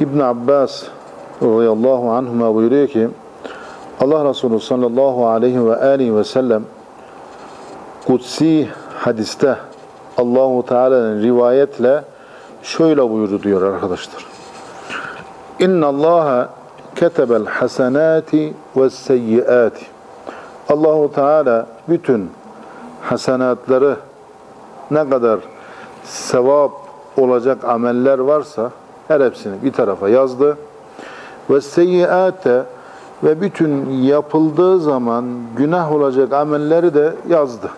İbn Abbas radıyallahu anhuma buyuruyor ki Allah Resulü sallallahu aleyhi ve aleyhi ve sellem kutsi hadiste Allahu Teala'nın rivayetle şöyle buyurdu diyor arkadaşlar. İnna Allaha ketebel hasenati ve seyyiati. Allahu Teala bütün hasenatları ne kadar sevap olacak ameller varsa her hepsini bir tarafa yazdı. Ve seyyiate ve bütün yapıldığı zaman günah olacak amelleri de yazdı.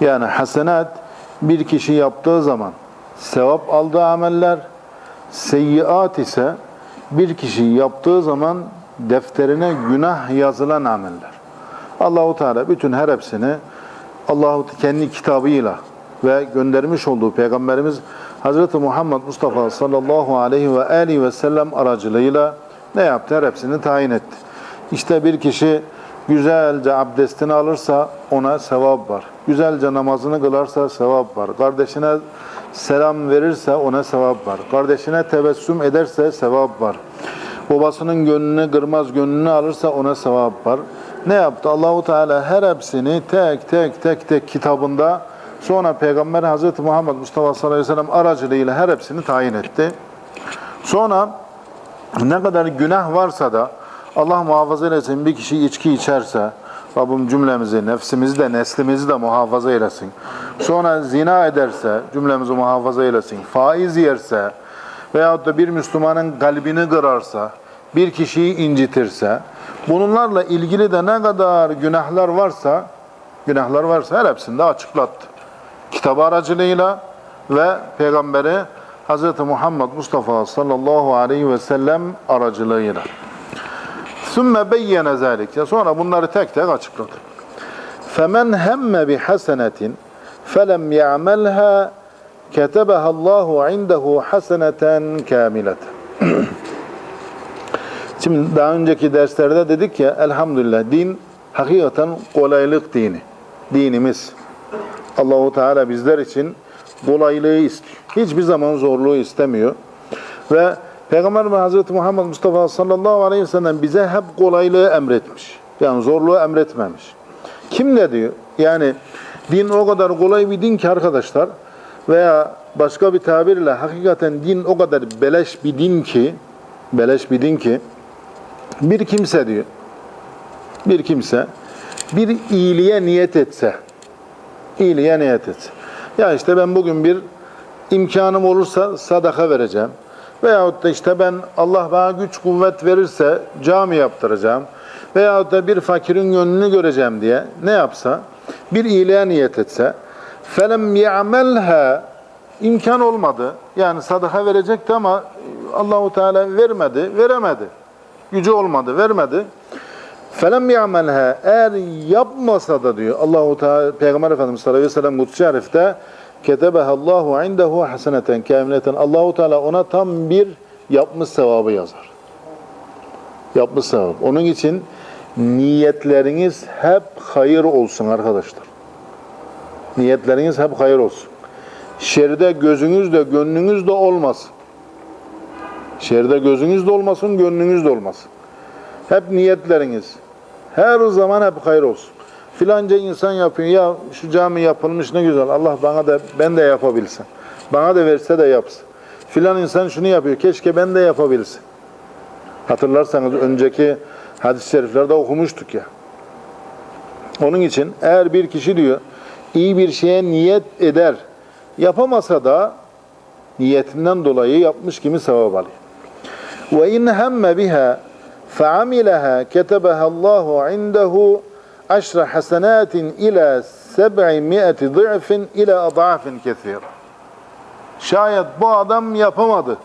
Yani hasenat bir kişi yaptığı zaman sevap aldığı ameller, seyyiat ise bir kişi yaptığı zaman defterine günah yazılan ameller. Allahu Teala bütün her hepsini Allahu kendi kitabıyla ve göndermiş olduğu peygamberimiz Hazreti Muhammed Mustafa sallallahu aleyhi ve aleyhi ve sellem aracılığıyla ne yaptı? Her hepsini tayin etti. İşte bir kişi güzelce abdestini alırsa ona sevap var. Güzelce namazını kılarsa sevap var. Kardeşine selam verirse ona sevap var. Kardeşine tebessüm ederse sevap var. Babasının gönlünü kırmaz, gönlünü alırsa ona sevap var. Ne yaptı? Allahu Teala her hepsini tek tek tek tek kitabında sonra Peygamber Hazreti Muhammed Mustafa sallallahu aleyhi ve sellem aracılığıyla her hepsini tayin etti. Sonra ne kadar günah varsa da Allah muhafaza eylesin bir kişi içki içerse Rabbim cümlemizi, nefsimizi de neslimizi de muhafaza eylesin. Sonra zina ederse cümlemizi muhafaza eylesin. Faiz yerse veyahut da bir Müslümanın kalbini kırarsa, bir kişiyi incitirse, bunlarla ilgili de ne kadar günahlar varsa, günahlar varsa her hepsini de açıklattı Kitabı aracılığıyla ve Peygamberi Hz. Muhammed Mustafa sallallahu aleyhi ve sellem aracılığıyla. ثُمَّ بَيَّنَ ذَٰلِكَ Sonra bunları tek tek açıkladı. فَمَنْ هَمَّ بِحَسَنَةٍ فَلَمْ يَعْمَلْهَا كَتَبَهَا اللّٰهُ عِنْدَهُ حَسَنَةً كَامِلَةً Şimdi daha önceki derslerde dedik ya elhamdülillah din hakikaten kolaylık dini. Dinimiz. Allahu Teala bizler için kolaylığı istiyor. Hiçbir zaman zorluğu istemiyor. Ve Peygamber Hazreti Muhammed Mustafa sallallahu aleyhi ve sellem bize hep kolaylığı emretmiş. Yani zorluğu emretmemiş. Kim ne diyor? Yani din o kadar kolay bir din ki arkadaşlar veya başka bir tabirle hakikaten din o kadar beleş bir din ki beleş bir din ki bir kimse diyor bir kimse bir iyiliğe niyet etse iyiliğe niyet etse ya işte ben bugün bir imkanım olursa sadaka vereceğim veyahut da işte ben Allah bana güç kuvvet verirse cami yaptıracağım veyahut da bir fakirin gönlünü göreceğim diye ne yapsa bir iyiliğe niyet etse felem ya'melha imkan olmadı. Yani sadaka verecekti ama Allahu Teala vermedi, veremedi. Gücü olmadı, vermedi. Felem ya'melha eğer yapmasa da diyor Allahu Teala Peygamber Efendimiz sallallahu aleyhi ve sellem Kutsi Arif'te ketebehallahu indehu haseneten kamileten Allahu Teala ona tam bir yapmış sevabı yazar. Yapmış sevabı. Onun için niyetleriniz hep hayır olsun arkadaşlar. Niyetleriniz hep hayır olsun. Şeride gözünüz de gönlünüz de olmasın. Şeride gözünüz de olmasın, gönlünüz de olmasın. Hep niyetleriniz her zaman hep hayır olsun. Filanca insan yapıyor. Ya şu cami yapılmış ne güzel. Allah bana da ben de yapabilsem. Bana da verse de yapsın. Filan insan şunu yapıyor. Keşke ben de yapabilsem. Hatırlarsanız önceki hadis-i şeriflerde okumuştuk ya. Onun için eğer bir kişi diyor iyi bir şeye niyet eder, yapamasa da niyetinden dolayı yapmış gibi sevap alıyor. Ve in hemme fe'amileha ketebeha Allahu indehu aşra hasenatin ila seb'imi'eti ضِعْفٍ ila adafin kesir. Şayet bu adam yapamadı.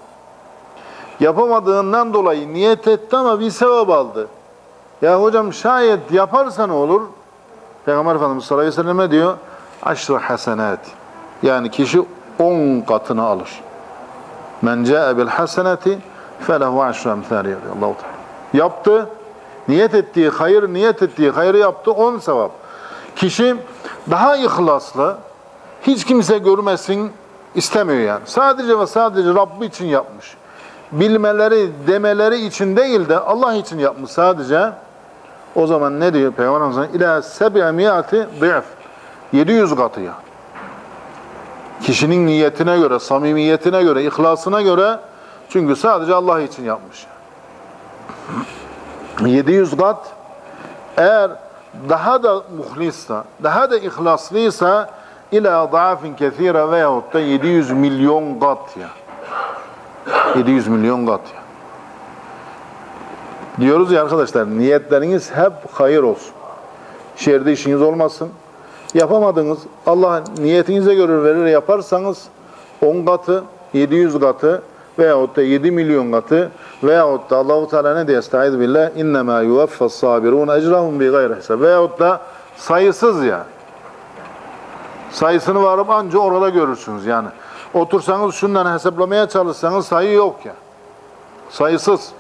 Yapamadığından dolayı niyet etti ama bir sevap aldı. Ya hocam şayet yaparsa ne olur? Peygamber Efendimiz sallallahu aleyhi ve sellem diyor? Aşrı hasenat. Yani kişi on katını alır. Men ca'e bil hasenati felehu aşrı emthali diyor Allah-u Teala. Yaptı. Niyet ettiği hayır, niyet ettiği hayrı yaptı. On sevap. Kişi daha ihlaslı, hiç kimse görmesin İstemiyor yani. Sadece ve sadece Rabbi için yapmış. Bilmeleri, demeleri için değil de Allah için yapmış sadece. O zaman ne diyor Peygamber Efendimiz? İlâ sebi'miyati dı'f. 700 katı ya. Kişinin niyetine göre, samimiyetine göre, ihlasına göre çünkü sadece Allah için yapmış. 700 kat eğer daha da muhlissa, daha da ihlaslıysa ila daafin kethira veyahut da 700 milyon kat ya. 700 milyon kat ya. Diyoruz ya arkadaşlar niyetleriniz hep hayır olsun. Şehirde işiniz olmasın. Yapamadınız. Allah niyetinize göre verir yaparsanız 10 katı, 700 katı veyahut da 7 milyon katı veyahut da Allahu Teala ne diye estaizu billah innema yuvaffas sabirun ecrahum bi gayri hesab veyahut da sayısız ya. Sayısını varıp anca orada görürsünüz yani. Otursanız şundan hesaplamaya çalışsanız sayı yok ya. Sayısız.